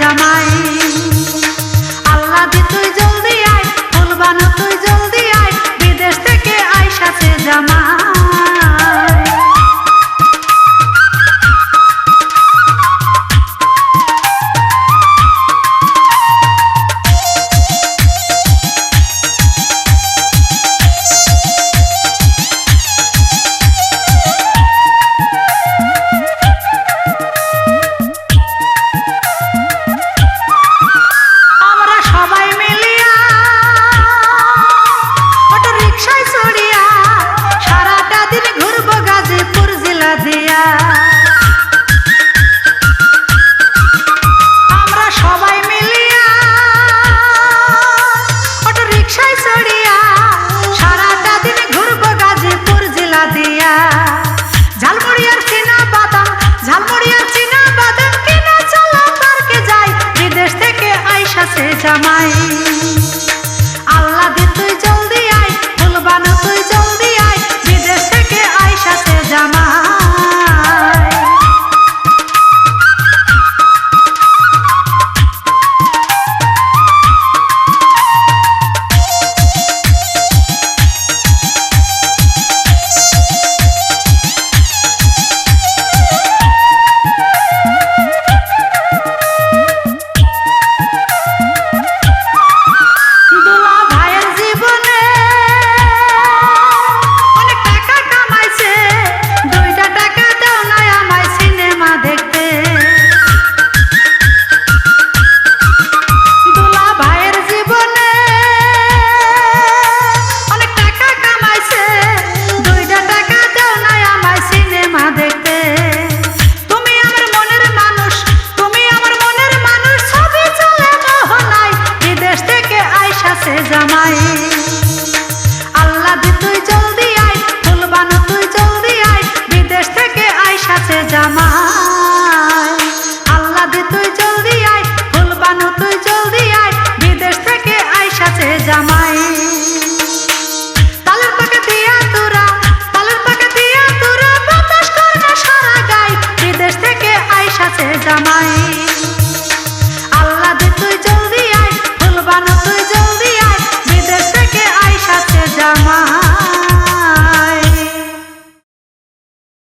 জামাই। আল্লাহ তুই জলদি আয় বলবানো তুই জলদি জামাই কাছে জামাই। আল্লাহ তুই জলদি আয় তুলবানো তুই জলদি আয়, বিদেশ থেকে আয় সাথে জামাই।